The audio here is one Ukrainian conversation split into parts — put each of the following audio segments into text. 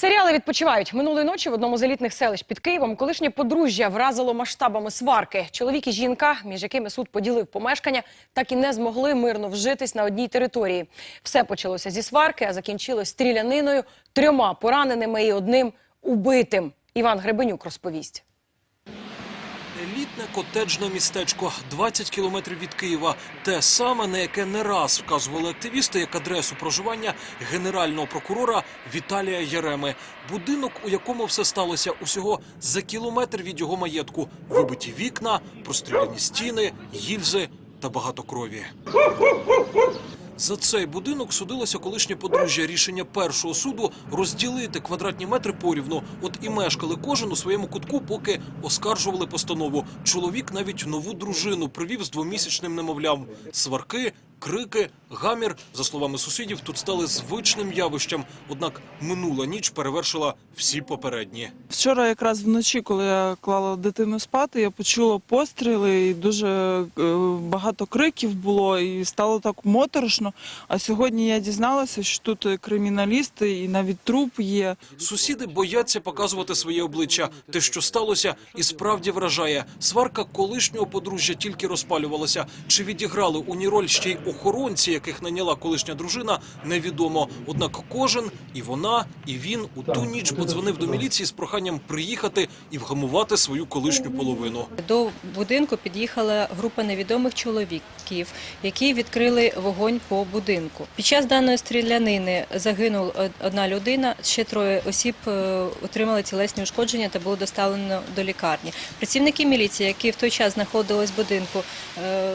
Серіали відпочивають минулої ночі в одному з елітних селищ під Києвом. Колишнє подружжя вразило масштабами сварки. Чоловік і жінка, між якими суд поділив помешкання, так і не змогли мирно вжитись на одній території. Все почалося зі сварки, а закінчилось стріляниною, трьома пораненими і одним убитим. Іван Гребенюк розповість. Елітне котеджне містечко 20 кілометрів від Києва. Те саме, на яке не раз вказували активісти як адресу проживання генерального прокурора Віталія Яреми. Будинок, у якому все сталося усього за кілометр від його маєтку. Вибиті вікна, простріляні стіни, гільзи та багато крові. За цей будинок судилося колишнє подружжя. Рішення першого суду розділити квадратні метри порівну. От і мешкали кожен у своєму кутку, поки оскаржували постанову. Чоловік навіть нову дружину привів з двомісячним немовлям. Сварки, крики, гамір, за словами сусідів, тут стали звичним явищем. Однак минула ніч перевершила всі попередні. Вчора, якраз вночі, коли я клала дитину спати, я почула постріли, і дуже е, багато криків було, і стало так моторошно. А сьогодні я дізналася, що тут криміналісти і навіть труп є. Сусіди бояться показувати своє обличчя. Те, що сталося, і справді вражає. Сварка колишнього подружжя тільки розпалювалася. Чи відіграли у ній роль ще й охоронці, яких наняла колишня дружина, невідомо. Однак кожен, і вона, і він у ту ніч подзвонив до міліції з проханням приїхати і вгамувати свою колишню половину. До будинку під'їхала група невідомих чоловіків, які відкрили вогонь по будинку. Під час даної стрілянини загинула одна людина, ще троє осіб е, отримали тілесні ушкодження та було доставлено до лікарні. Працівники міліції, які в той час знаходились в будинку, е,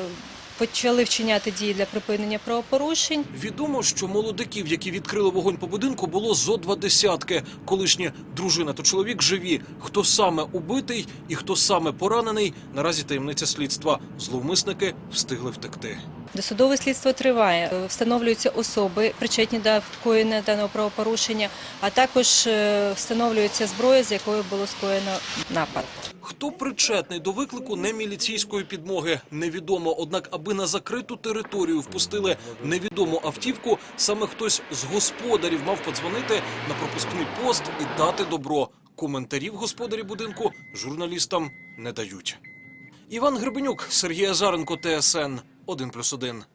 почали вчиняти дії для припинення правопорушень. Відомо, що молодиків, які відкрили вогонь по будинку, було зо два десятки. Колишні дружина та чоловік живі. Хто саме убитий і хто саме поранений, наразі таємниця слідства. Зловмисники встигли втекти. Досудове слідство триває. Е, Встановлюються особи, причетні до вкоєння даного правопорушення, а також е, встановлюється зброя, з якою було скоєно напад. Хто причетний до виклику неміліційської підмоги, невідомо. Однак, аби на закриту територію впустили невідому автівку, саме хтось з господарів мав подзвонити на пропускний пост і дати добро. Коментарів господарі будинку журналістам не дають. Іван Гребенюк, Сергій Азаренко, ТСН 1+,1.